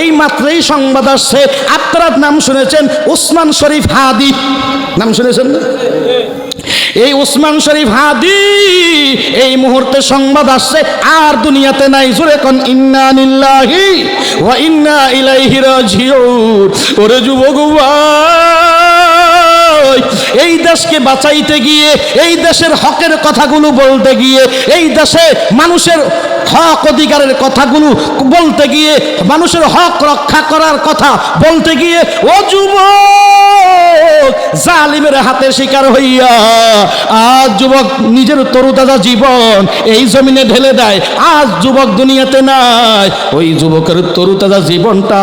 এই মাত্রই সংবাদ আসছে। আপনার নাম শুনেছেন উসমান শরীফ হাদি। নাম শুনেছেন এই উসমান শরীফ হাদি, এই মুহূর্তে সংবাদ আসছে। আর দুনিয়াতে নাই, জোরে কন, ইন্না নিল্লাহি ওয়া ইন্না ইলাইহি রাজিউন। ওরে যুবক ভাই এই দেশকে বাঁচাইতে গিয়ে, এই দেশের হকের কথাগুলো বলতে গিয়ে, এই দেশে মানুষের হক অধিকারের কথাগুলো বলতে গিয়ে, মানুষের হক রক্ষা করার কথা বলতে গিয়ে, ও জালিমের হাতে শিকার হইয়া, আজ যুবক নিজের তরুতাজা জীবন এই জমিনে ঢেলে দেয়, আজ যুবক দুনিয়াতে নাই। ওই যুবকের তরুতাজা জীবনটা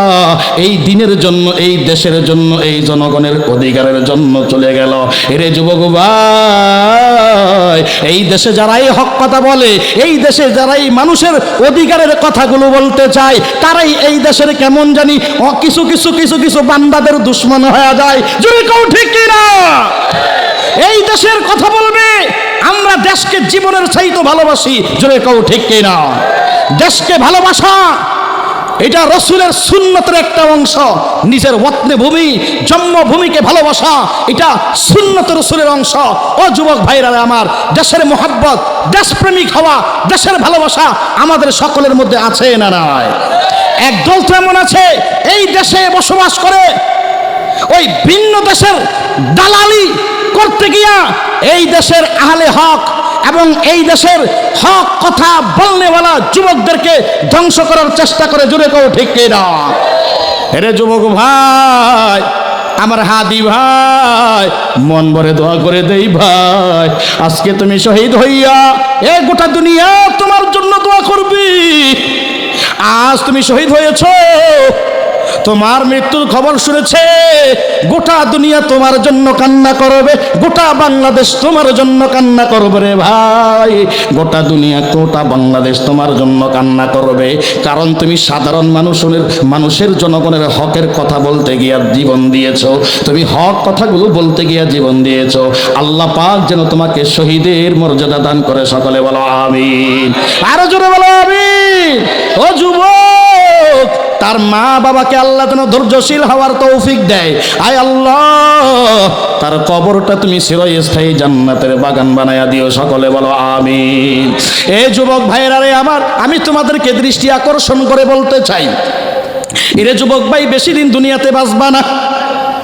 এই দিনের জন্য, এই দেশের জন্য, এই জনগণের অধিকারের জন্য চলে গেল। এরে যুবক ভাই এই দেশে যারাই হক কথা বলে, এই দেশে যারাই মানুষের অধিকারের কথাগুলো বলতে চায়, তারাই এই দেশের কেমন জানি কিছু কিছু কিছু কিছু বান্দাদের দুশ্মন হয়ে যায়। যদি কেউ ঠিক কিনা? এই দেশের কথা বলবে, আমরা দেশকে জীবনের চাইতে ভালোবাসি। জোরে কেউ ঠিক কিনা? দেশকে ভালোবাসা এটা রসুলের সুন্নতের একটা অংশ। নিজের ওয়াতনে ভূমি জন্মভূমিকে ভালোবাসা, এটা সুন্নত রসুলের অংশ। ও যুবক ভাইরা আমার, দেশের মোহাব্বত, দেশপ্রেমিক হওয়া, দেশের ভালোবাসা আমাদের সকলের মধ্যে আছে না নয় একদল তো এমন আছে, এই দেশে বসবাস করে, ওই ভিন্ন দেশের দালালি করতে গিয়া এই দেশের আহলে হক এবং এই দেশের হক কথা বলনেওয়ালা যুবকদেরকে ধ্বংস করার চেষ্টা করে জুড়ে কেউ ঠিক না? এরে যুবক ভাই, আমার হাদি ভাই, মন ভরে দোয়া করে দেই ভাই। আজকে তুমি শহীদ হইয়া এ গোটা দুনিয়া তোমার জন্য দোয়া করবি। আজ তুমি শহীদ হয়েছো তোমার মৃত্যুর খবর শুনেছে। গোটা দুনিয়া তোমার জন্য কান্না করবে, গোটা বাংলাদেশ তোমার জন্য কান্না করবে রে ভাই। গোটা দুনিয়া, গোটা বাংলাদেশ তোমার জন্য কান্না করবে। কারণ তুমি সাধারণ মানুষের মানুষের জনগণের হকের কথা বলতে গিয়া জীবন দিয়েছ। তুমি হক কথাগুলো বলতে গিয়া জীবন দিয়েছ। আল্লাহ পাক যেন তোমাকে শহীদের মর্যাদা দান করে, সকলে বলো আমিন। আরও জোরে বলো আমিন। ও যুবক! তার মা বাবাকে আল্লাহ যেন ধৈর্যশীল হওয়ার তৌফিক দেয়। আয় আল্লাহ, তার কবরটা তুমি চিরস্থায়ী জান্নাতের বাগান বানায়া দিও সকলে বলো আমিন। এ যুবক ভাইয়েরা রে আমার, আমি তোমাদেরকে দৃষ্টি আকর্ষণ করে বলতে চাই। এরে যুবক ভাই, বেশি দিন দুনিয়াতে বাঁচবা না।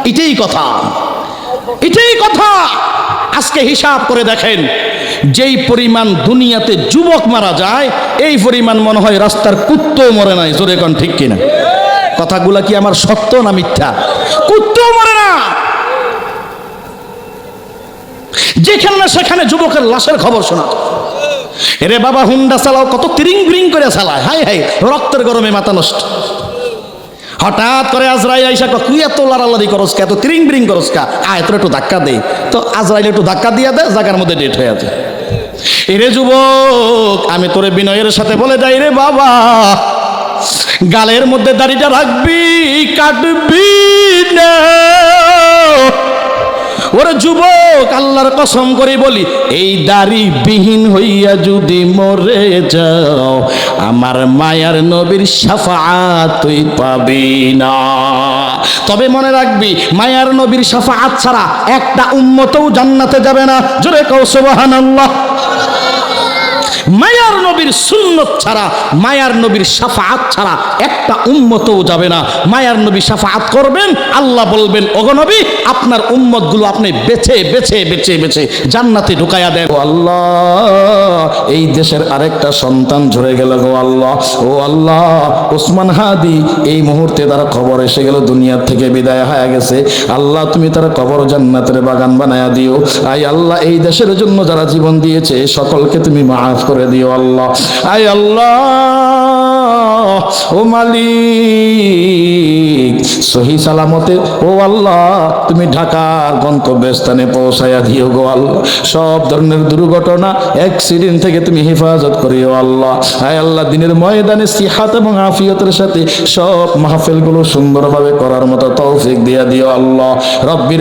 এটাই কথা। এটাই কথা। আজকে হিসাব করে দেখেন, যেই পরিমাণ দুনিয়াতে যুবক মারা যায়, এই পরিমাণ মনে হয় রাস্তার কুত্তও মরে নাই। জোরে কন ঠিক কিনা? কথাগুলা কি আমার সত্য না মিথ্যা? কুত্তো মরে না। যেখানে না সেখানে যুবকের লাশের খবর শোনা। এরে বাবা, হুন্ডা চালাও, কত তিরিং বিরিং করে চালায়। হাই হাই রক্তের গরমে মাথা নষ্ট। হঠাৎ করে আজরাইল আইসা তুই এত লারালারি করস কে? এত তিরিং বিরিং করস কা? আয়, তোর একটু ধাক্কা দে। তো আজরাইল একটু ধাক্কা দিয়ে দে জায়গার মধ্যে ডেট হয়ে আছে এরে যুবক, আমি তোরে বিনয়ের সাথে বলে যাই রে বাবা। গালের মধ্যে দাড়িটা রাখবি, কাটবি না ওরে যুবক, আল্লাহর কসম করে বলি, এই দাড়ি বিহীন হইয়া যদি মরে যাও, আমার মায়ার নবীর সাফাত তুই পাবি না। তবে মনে রাখবি, মায়ার নবীর সাফাত ছাড়া একটা উম্মতও জান্নাতে যাবে না। জোরে কৌ সুবহানাল্লাহ। মায়ার নবীর সুন্নত ছাড়া, মায়ার নবীর সাফাত ছাড়া একটা উম্মতও যাবে না। মায়ার নবী সাফাত করবেন, আল্লাহ বলবেন ওগনবী আপনার উম্মতগুলো আপনি বেছে বেছে বেছে বেছে জান্নাতে ঢুকাইয়া দেন। আল্লাহ, এই দেশের আরেকটা সন্তান ঝরে গেল গো আল্লাহ। ও আল্লাহ ওসমান হাদি এই মুহূর্তে তার খবর এসে গেল, দুনিয়ার থেকে বিদায় হয়ে গেছে। আল্লাহ, তুমি তার কবর জান্নাতের বাগান বানায়া দিও। আই আল্লাহ, এই দেশের জন্য যারা জীবন দিয়েছে, সকলকে তুমি মাফ করে দিও আল্লাহ। আই আল্লাহ, ও মালিক, সহি সালামতে, ও আল্লাহ, তুমি ঢাকার গন্তব্যস্থানে পৌঁছায়া দিও গো আল্লাহ। সব ধরনের দুর্ঘটনা অ্যাক্সিডেন্ট থেকে তুমি হেফাজত করিও আল্লাহ। আয় আল্লাহ, দিনের ময়দানে সিহাত এবং আফিয়তের সাথে সব মাহফিলগুলো সুন্দরভাবে করার মতো তৌফিক দিয়া দিও আল্লাহ। রব্বির